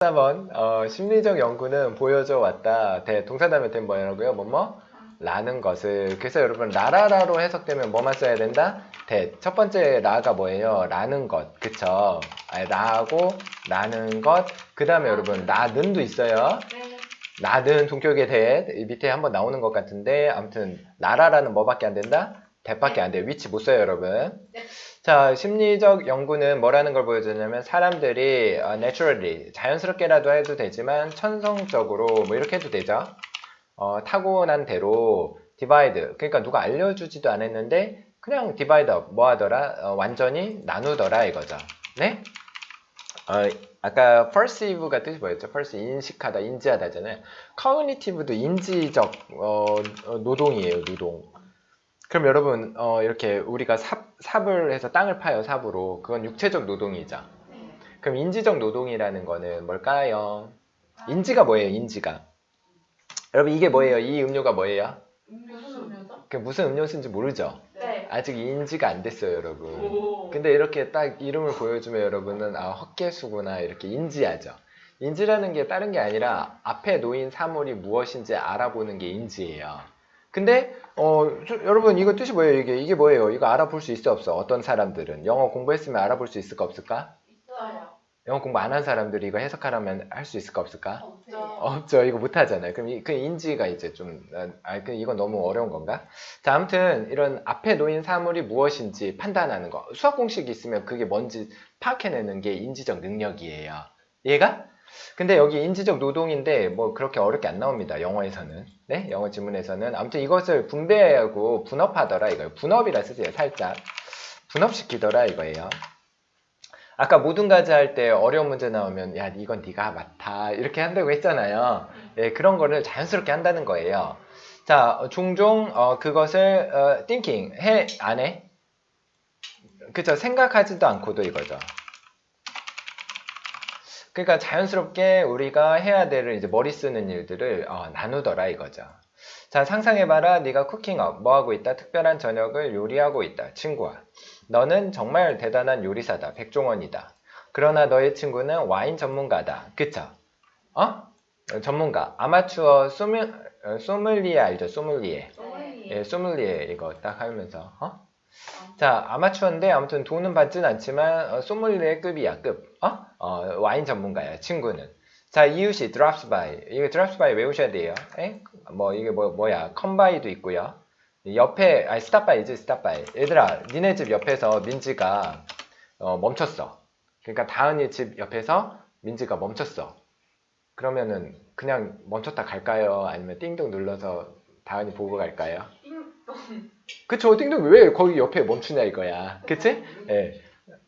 4번 어, 심리적 연구는 보여줘 왔다. 대 동사다음에 된 뭐라고요? 뭐뭐? 라는 것을 그래서 여러분 라라라로 해석되면 뭐만 써야 된다? 대. 첫 번째 라가 뭐예요? 라는 것. 그쵸? 아니, 라하고 라는 것. 그 다음에 여러분 라는도 있어요. 네. 라는 동격의 대. 이 밑에 한번 나오는 것 같은데 아무튼 라라라는 뭐밖에 안 된다? 대밖에 안 돼요. 위치 못 써요, 여러분. 네. 자, 심리적 연구는 뭐라는 걸 보여주냐면 사람들이 어, naturally 자연스럽게라도 해도 되지만 천성적으로 뭐 이렇게 해도 되죠. 어, 타고난 대로 divide 그러니까 누가 알려주지도 않았는데 그냥 divide up 뭐 하더라 어, 완전히 나누더라 이거죠. 네? 어, 아까 perceive가 뜻이 뭐였죠? perceive 인식하다, 인지하다잖아요. cognitive도 인지적 어, 어, 노동이에요, 노동. 그럼 여러분 어, 이렇게 우리가 삽, 삽을 해서 땅을 파요 삽으로 그건 육체적 노동이죠. 네. 그럼 인지적 노동이라는 거는 뭘까요? 인지가 뭐예요? 인지가 여러분 이게 뭐예요? 이 음료가 뭐예요? 그 무슨 음료수인지 모르죠? 네. 아직 인지가 안 됐어요 여러분 오. 근데 이렇게 딱 이름을 보여주면 여러분은 아 헛개수구나 이렇게 인지하죠 인지라는 게 다른 게 아니라 앞에 놓인 사물이 무엇인지 알아보는 게 인지예요 근데 어 저- 여러분 이거 뜻이 뭐예요 이게 이게 뭐예요 이거 알아볼 수 있어 없어 어떤 사람들은 영어 공부했으면 알아볼 수 있을까 없을까 있어요. 영어 공부 안 한 사람들이 이거 해석하려면 할 수 있을까 없을까 없죠. 없죠. 이거 못 하잖아요. 그럼 이, 그 인지가 이제 좀, 아, 그 이건 너무 어려운 건가? 자, 아무튼 이런 앞에 놓인 사물이 무엇인지 판단하는 거. 수학 공식이 있으면 그게 뭔지 파악해내는 게 인지적 능력이에요. 얘가? 근데 여기 인지적 노동인데 뭐 그렇게 어렵게 안 나옵니다. 영어에서는. 네? 영어 지문에서는. 아무튼 이것을 분배하고 분업하더라 이거예요. 분업이라 쓰세요. 살짝. 분업시키더라 이거예요. 아까 모든 가지 할때 어려운 문제 나오면 야 이건 네가 맡아 이렇게 한다고 했잖아요. 예, 그런 거를 자연스럽게 한다는 거예요. 자, 어, 종종 어, 그것을 어, thinking 해 안 해? 그죠? 생각하지도 않고도 이거죠. 그러니까 자연스럽게 우리가 해야 될 이제 머리 쓰는 일들을 어, 나누더라 이거죠. 자, 상상해봐라. 네가 쿠킹업 뭐 하고 있다? 특별한 저녁을 요리하고 있다. 친구와. 너는 정말 대단한 요리사다. 백종원이다. 그러나 너의 친구는 와인 전문가다. 그쵸? 어? 어, 전문가. 아마추어 소믈, 어, 소믈리에 알죠? 소믈리에. 예, 소믈리에 이거 딱 하면서. 어? 자, 아마추어인데 아무튼 돈은 받진 않지만 어, 소믈리에 급이야, 급. 어? 어, 와인 전문가야, 친구는. 자, 이웃이 drops by. 이거 drops by 외우셔야 돼요. 에? 뭐 이게 뭐 뭐야? 컴바이도 있고요. 옆에 아니 스탑바이지 스탑바이. 얘들아, 니네 집 옆에서 민지가 어, 멈췄어. 그러니까 다은이 집 옆에서 민지가 멈췄어. 그러면은 그냥 멈췄다 갈까요? 아니면 띵동 눌러서 다은이 보고 갈까요? 띵동. 그쵸 띵동 왜 거기 옆에 멈추냐 이거야 그치? 예.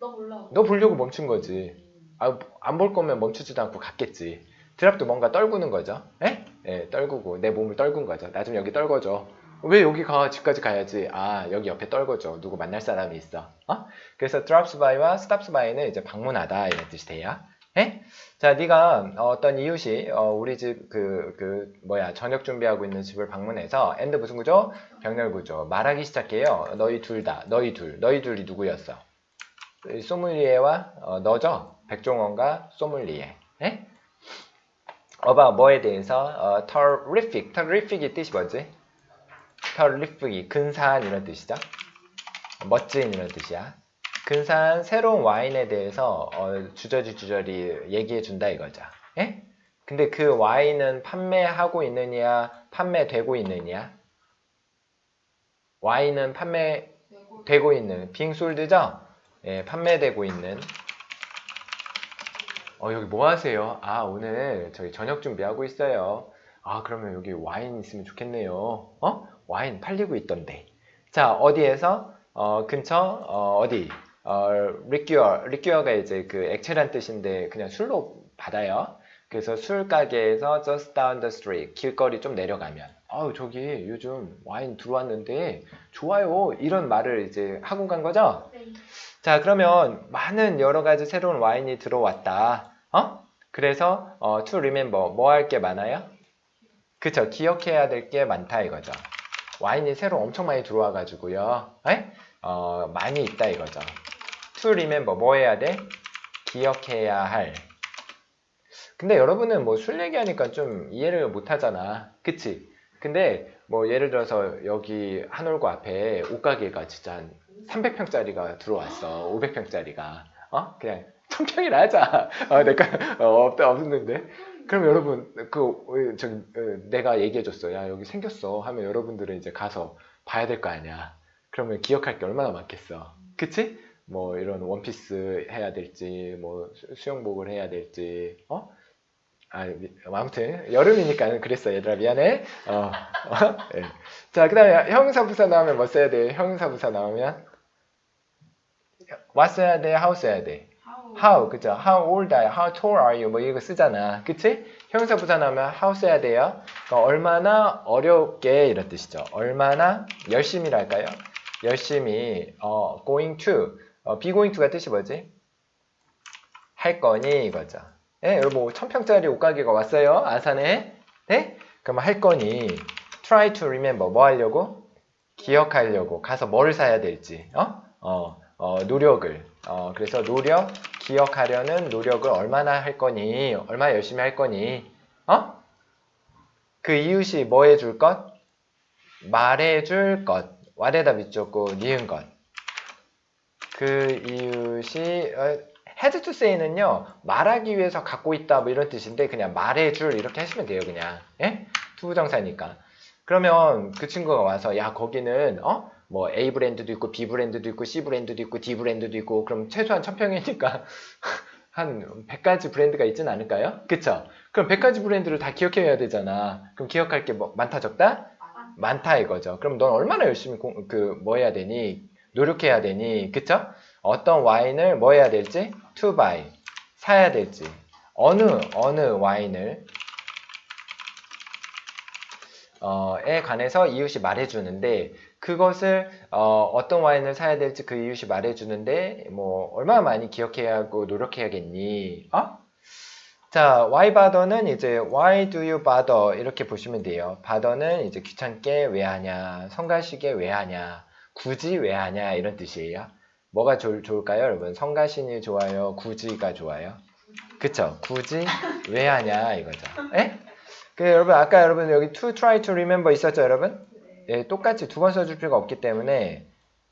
너 몰라. 너 보려고 멈춘 거지 아, 안 볼 거면 멈추지도 않고 갔겠지 드랍도 뭔가 떨구는 거죠 예? 예, 떨구고 내 몸을 떨군 거죠 나 좀 여기 떨궈줘 왜 여기 가 집까지 가야지 아 여기 옆에 떨궈줘 누구 만날 사람이 있어 어? 그래서 drops by와 stops by는 이제 방문하다 이런 뜻이 돼요 예? 자, 네가 어떤 이웃이 어, 우리 집 그 그 뭐야 저녁 준비하고 있는 집을 방문해서 엔드 무슨 구조? 병렬 구조 말하기 시작해요. 너희 둘 다, 너희 둘, 너희 둘이 누구였어? 이 소믈리에와 어, 너죠? 백종원과 소믈리에. 예? 어바 뭐에 대해서 어, terrific, terrific이 뜻이 뭐지? terrific이 근사한 이런 뜻이죠. 멋진 이런 뜻이야. 근사한 새로운 와인에 대해서 어, 주저리 주저리 얘기해 준다 이거죠. 예? 근데 그 와인은 판매하고 있느냐, 판매되고 있느냐? 와인은 판매되고 있는 빙솔드죠? 예, 판매되고 있는. 어, 여기 뭐 하세요? 아, 오늘 저희 저녁 준비하고 있어요. 아, 그러면 여기 와인 있으면 좋겠네요. 어? 와인 팔리고 있던데. 자, 어디에서? 어, 근처, 어, 어디? 어, 리큐어, 리큐어가 이제 그 액체란 뜻인데 그냥 술로 받아요. 그래서 술 가게에서 just down the street, 길거리 좀 내려가면, 아우, 저기 요즘 와인 들어왔는데 좋아요. 이런 말을 이제 하고 간 거죠? 네. 자, 그러면 많은 여러 가지 새로운 와인이 들어왔다. 어? 그래서 어, to remember 뭐 할 게 많아요? 그쵸, 기억해야 될 게 많다 이거죠. 와인이 새로 엄청 많이 들어와 가지고요. 에? 어, 많이 있다 이거죠. to remember 뭐 해야 돼? 기억해야 할. 근데 여러분은 뭐 술 얘기하니까 좀 이해를 못 하잖아. 그치? 근데 뭐 예를 들어서 여기 한올구 앞에 옷가게가 진짜 한 300평짜리가 들어왔어. 500평짜리가. 어? 그냥 1000평이라 하자. 어, 내가 어, 없다 없는데. 그럼 여러분 그 어, 저기 어, 내가 얘기해 줬어. 야, 여기 생겼어. 하면 여러분들은 이제 가서 봐야 될 거 아니야. 그러면 기억할 게 얼마나 많겠어. 그치? 뭐 이런 원피스 해야 될지 뭐 수- 수영복을 해야 될지 어? 아, 미- 아무튼 여름이니까 그랬어 얘들아 미안해. 어, 어? 예. 자 그 다음에 형용사부사 나오면 뭐 써야 돼? 형용사부사 나오면 what 써야 돼? how 써야 돼? How? 그죠? how old are you? how tall are you? 뭐 이거 쓰잖아. 그치? 형용사 부사 나오면 how 써야 돼요. 그러니까 얼마나 어렵게 이런 뜻이죠. 얼마나 열심히랄까요? 열심히 어, going to 어, be going to가 뜻이 뭐지? 할 거니 이거죠. 예, 여러분 뭐 천평짜리 옷가게가 왔어요. 아산에. 네? 그럼 할 거니 try to remember 뭐 하려고? 기억하려고 가서 뭘 사야 될지 어? 어, 어, 노력을 어, 그래서 노력 기억하려는 노력을 얼마나 할 거니 얼마나 열심히 할 거니 어? 그 이웃이 뭐 해줄 것? 말해줄 것 와대다 밑줬고 니은 것. 그 이웃이 어, had to say는요 말하기 위해서 갖고 있다 뭐 이런 뜻인데 그냥 말해줄 이렇게 하시면 돼요 그냥 예? 투부정사니까 그러면 그 친구가 와서 야 거기는 어? 뭐 A 브랜드도 있고 B 브랜드도 있고 C 브랜드도 있고 D 브랜드도 있고 그럼 최소한 천평이니까 한 100가지 브랜드가 있진 않을까요? 그쵸? 그럼 100가지 브랜드를 다 기억해야 되잖아 그럼 기억할 게 뭐, 많다 적다? 많다 이거죠. 그럼 넌 얼마나 열심히 공, 그, 뭐 해야 되니? 노력해야 되니? 그쵸? 어떤 와인을 뭐 해야 될지? buy. 사야 될지. 어느, 어느 와인을, 어, 에 관해서 이웃이 말해주는데, 그것을, 어, 어떤 와인을 사야 될지 그 이웃이 말해주는데, 뭐, 얼마나 많이 기억해야 하고 노력해야겠니? 어? 자, why bother는 이제 why do you bother 이렇게 보시면 돼요. bother는 이제 귀찮게 왜 하냐, 성가시게 왜 하냐, 굳이 왜 하냐 이런 뜻이에요. 뭐가 좋, 좋을까요, 여러분? 성가신이 좋아요, 굳이가 좋아요? 그쵸? 굳이 왜 하냐 이거죠. 에? 그 여러분 아까 여러분 여기 to try to remember 있었죠, 여러분? 예, 똑같이 두 번 써줄 필요가 없기 때문에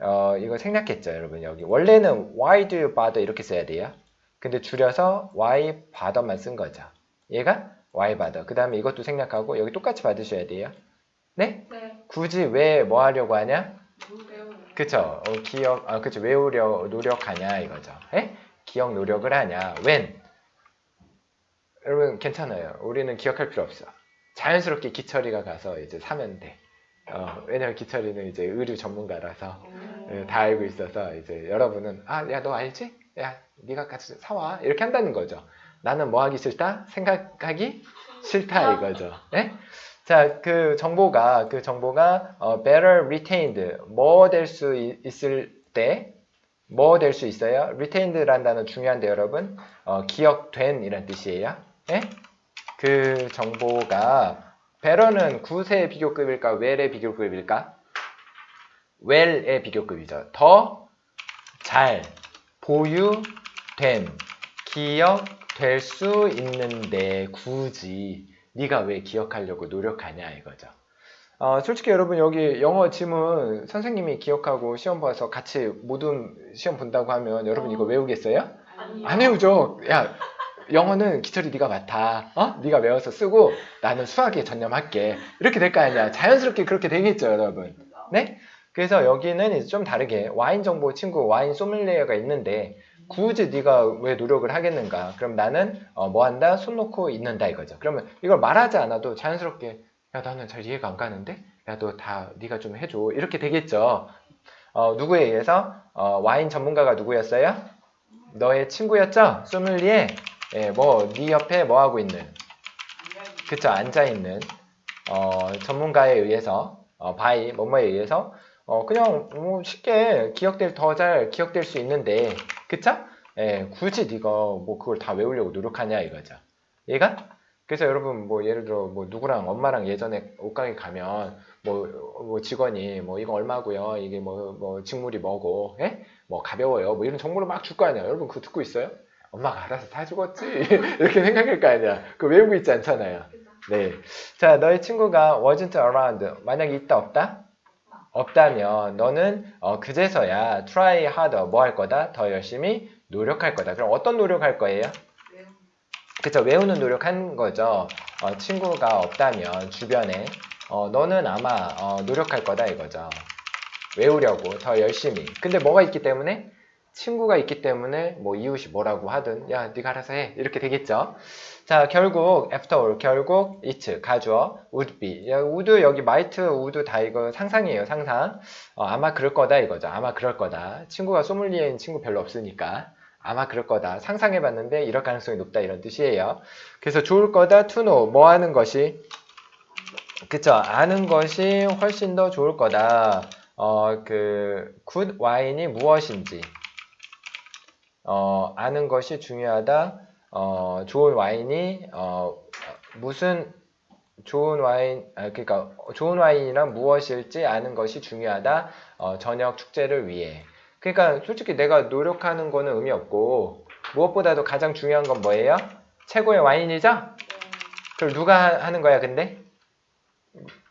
어, 이거 생략했죠, 여러분 여기 원래는 why do you bother 이렇게 써야 돼요. 근데 줄여서 why bother만 쓴 거죠. 얘가 why bother. 그 다음에 이것도 생략하고 여기 똑같이 받으셔야 돼요. 네? 네. 굳이 왜 뭐 하려고 하냐? 그쵸? 어, 기억, 아, 그쵸? 외우려 노력하냐 이거죠. 에? 기억 노력을 하냐? when? 여러분 괜찮아요. 우리는 기억할 필요 없어. 자연스럽게 기철이가 가서 이제 사면 돼. 어, 왜냐면 기철이는 이제 의류 전문가라서 예, 다 알고 있어서 이제 여러분은 아, 야, 너 알지? 야, 네가 같이 사와. 이렇게 한다는 거죠. 나는 뭐 하기 싫다? 생각하기 싫다 이거죠. 예? 자, 그 정보가 그 정보가 어, better retained 뭐 될 수 있을 때 뭐 될 수 있어요? retained라는 단어 중요한데 여러분 어, 기억된 이란 뜻이에요. 예? 그 정보가 better는 굿의 비교급일까? well의 비교급일까? well의 비교급이죠. 더 잘 보유된 기억될 수 있는데 굳이 네가 왜 기억하려고 노력하냐 이거죠. 어, 솔직히 여러분 여기 영어 지문 선생님이 기억하고 시험 봐서 같이 모든 시험 본다고 하면 여러분 이거 외우겠어요? 아니요. 안 외우죠. 야 영어는 기철이 네가 맡아. 어? 네가 외워서 쓰고 나는 수학에 전념할게. 이렇게 될 거 아니야. 자연스럽게 그렇게 되겠죠, 여러분. 네? 그래서 여기는 이제 좀 다르게 와인 정보 친구 와인 소믈리에가 있는데 굳이 네가 왜 노력을 하겠는가? 그럼 나는 어, 뭐 한다? 손 놓고 있는다 이거죠. 그러면 이걸 말하지 않아도 자연스럽게 야 나는 잘 이해가 안 가는데 야 너 다 네가 좀 해줘 이렇게 되겠죠. 어, 누구에 의해서 어, 와인 전문가가 누구였어요? 너의 친구였죠? 소믈리에. 예, 뭐 네 옆에 뭐 하고 있는? 그쵸 앉아 있는 어, 전문가에 의해서 어, 바이 뭐뭐에 의해서 어, 그냥 뭐 쉽게 기억될 더 잘 기억될 수 있는데 그쵸? 예, 굳이 네가 뭐 그걸 다 외우려고 노력하냐 이거죠. 얘가? 그래서 여러분 뭐 예를 들어 뭐 누구랑 엄마랑 예전에 옷가게 가면 뭐, 뭐 직원이 뭐 이거 얼마고요? 이게 뭐, 뭐 직물이 뭐고? 예? 뭐 가벼워요? 뭐 이런 정보를 막 줄 거 아니에요. 여러분 그거 듣고 있어요? 엄마가 알아서 다 죽었지 이렇게 생각할 거 아니야. 그 외우고 있지 않잖아요. 네. 자, 너의 친구가 wasn't around. 만약에 있다 없다? 없다면 너는 어, 그제서야 try harder 뭐 할 거다? 더 열심히 노력할 거다. 그럼 어떤 노력할 거예요? 그쵸 외우는 노력한 거죠. 어, 친구가 없다면 주변에 어, 너는 아마 어, 노력할 거다 이거죠. 외우려고 더 열심히. 근데 뭐가 있기 때문에 친구가 있기 때문에 뭐 이웃이 뭐라고 하든 야 네가 알아서 해 이렇게 되겠죠. 자 결국 after all 결국 it 가주어 would be 야, would 여기 might would 다 이거 상상이에요 상상. 어, 아마 그럴 거다 이거죠. 아마 그럴 거다. 친구가 소믈리에인 친구 별로 없으니까. 아마 그럴 거다. 상상해봤는데 이럴 가능성이 높다 이런 뜻이에요. 그래서 좋을 거다 to know 뭐 하는 것이 그쵸 아는 것이 훨씬 더 좋을 거다. 어그 good 와인이 무엇인지 어 아는 것이 중요하다. 어 좋은 와인이 어 무슨 좋은 와인 아 그러니까 좋은 와인이란 무엇일지 아는 것이 중요하다. 어 저녁 축제를 위해. 그러니까 솔직히 내가 노력하는 거는 의미 없고 무엇보다도 가장 중요한 건 뭐예요? 최고의 와인이죠? 그럼 누가 하- 하는 거야 근데?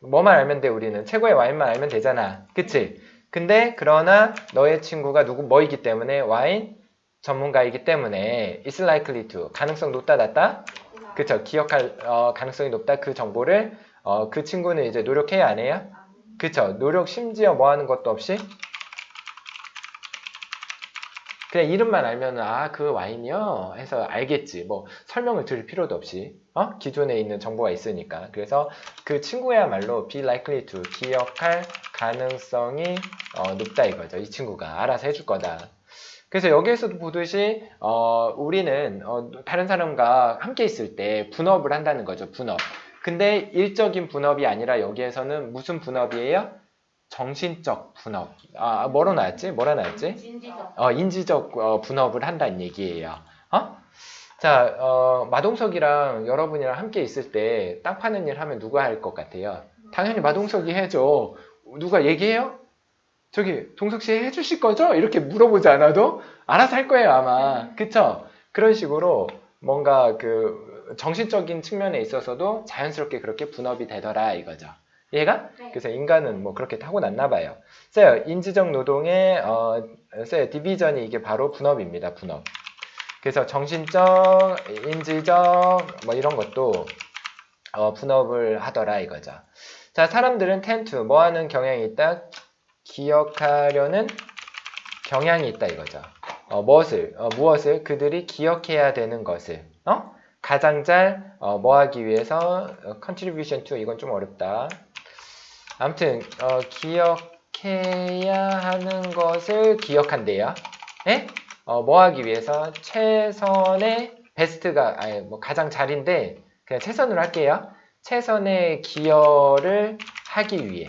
뭐만 알면 돼 우리는 최고의 와인만 알면 되잖아 그치? 근데 그러나 너의 친구가 누구 뭐이기 때문에 와인 전문가이기 때문에 is likely to 가능성 높다 낮다? 그쵸. 기억할 어, 가능성이 높다. 그 정보를 어, 그 친구는 이제 노력해야 안 해요? 그쵸. 노력 심지어 뭐 하는 것도 없이? 그냥 이름만 알면 아 그 와인이요? 해서 알겠지. 뭐 설명을 드릴 필요도 없이. 어? 기존에 있는 정보가 있으니까. 그래서 그 친구야말로 be likely to 기억할 가능성이 어, 높다 이거죠. 이 친구가. 알아서 해줄 거다 그래서 여기에서도 보듯이 어, 우리는 어, 다른 사람과 함께 있을 때 분업을 한다는 거죠 분업 근데 일적인 분업이 아니라 여기에서는 무슨 분업이에요 정신적 분업 아 뭐로 나왔지 뭐라 나왔지 진지적. 어, 인지적 어, 분업을 한다는 얘기예요. 어? 자, 어, 마동석이랑 여러분이랑 함께 있을 때 땅 파는 일 하면 누가 할 것 같아요? 당연히 마동석이 해줘. 누가 얘기해요? 저기 동석 씨 해주실 거죠? 이렇게 물어보지 않아도 알아서 할 거예요 아마. 그쵸? 그런 식으로 뭔가 그 정신적인 측면에 있어서도 자연스럽게 그렇게 분업이 되더라 이거죠. 얘가? 네. 그래서 인간은 뭐 그렇게 타고났나 봐요. 써요. 인지적 노동의 어, 써요. 디비전이 이게 바로 분업입니다. 분업. 그래서 정신적, 인지적 뭐 이런 것도 어, 분업을 하더라 이거죠. 자, 사람들은 to 뭐 하는 경향이 있다? 기억하려는 경향이 있다 이거죠. 어, 무엇을 어, 무엇을 그들이 기억해야 되는 것을 어? 가장 잘 어, 뭐 하기 위해서 어, contribution to 이건 좀 어렵다. 아무튼 어, 기억해야 하는 것을 기억한대요. 예? 어, 뭐 하기 위해서 최선의 베스트가 아니 뭐 가장 잘인데 그냥 최선으로 할게요. 최선의 기여를 하기 위해.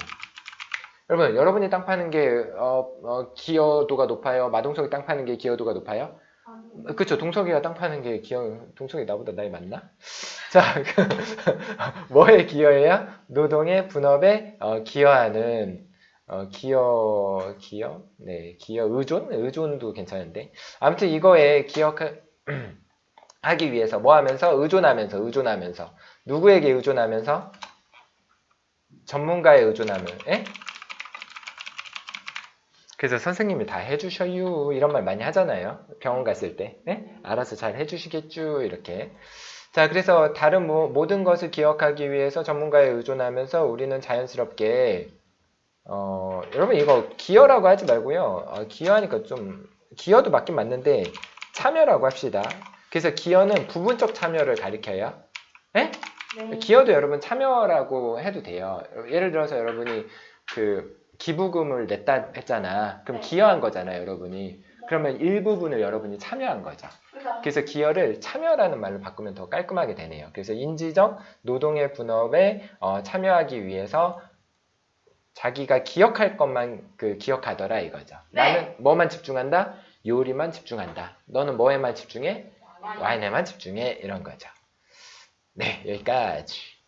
여러분, 여러분이 땅 파는 게 어, 어, 기여도가 높아요. 마동석이 땅 파는 게 기여도가 높아요. 어, 그쵸 동석이가 땅 파는 게 기여 동석이 나보다 나이 많나? 자 그, 뭐에 기여해요? 노동의 분업에 어, 기여하는 어, 기여 기여 네 기여 의존 의존도 괜찮은데 아무튼 이거에 기억하기 위해서 뭐 하면서 의존하면서 의존하면서 누구에게 의존하면서 전문가에 의존하면 예? 그래서 선생님이 다 해주셔요 이런 말 많이 하잖아요 병원 갔을 때 예? 알아서 잘 해주시겠죠 이렇게 자 그래서 다른 뭐, 모든 것을 기억하기 위해서 전문가에 의존하면서 우리는 자연스럽게 어, 여러분 이거 기여라고 하지 말고요 어, 기여하니까 좀 기여도 맞긴 맞는데 참여라고 합시다 그래서 기여는 부분적 참여를 가리켜요 예? 네. 기여도 여러분 참여라고 해도 돼요. 예를 들어서 여러분이 그 기부금을 냈다 했잖아. 그럼 네. 기여한 거잖아요, 여러분이. 그러면 일부분을 여러분이 참여한 거죠. 그죠? 그래서 기여를 참여라는 말로 바꾸면 더 깔끔하게 되네요. 그래서 인지적 노동의 분업에 어, 참여하기 위해서 자기가 기억할 것만 그 기억하더라 이거죠. 네. 나는 뭐만 집중한다? 요리만 집중한다. 너는 뭐에만 집중해? 와인에만 집중해 이런 거죠. 네, 여기까지.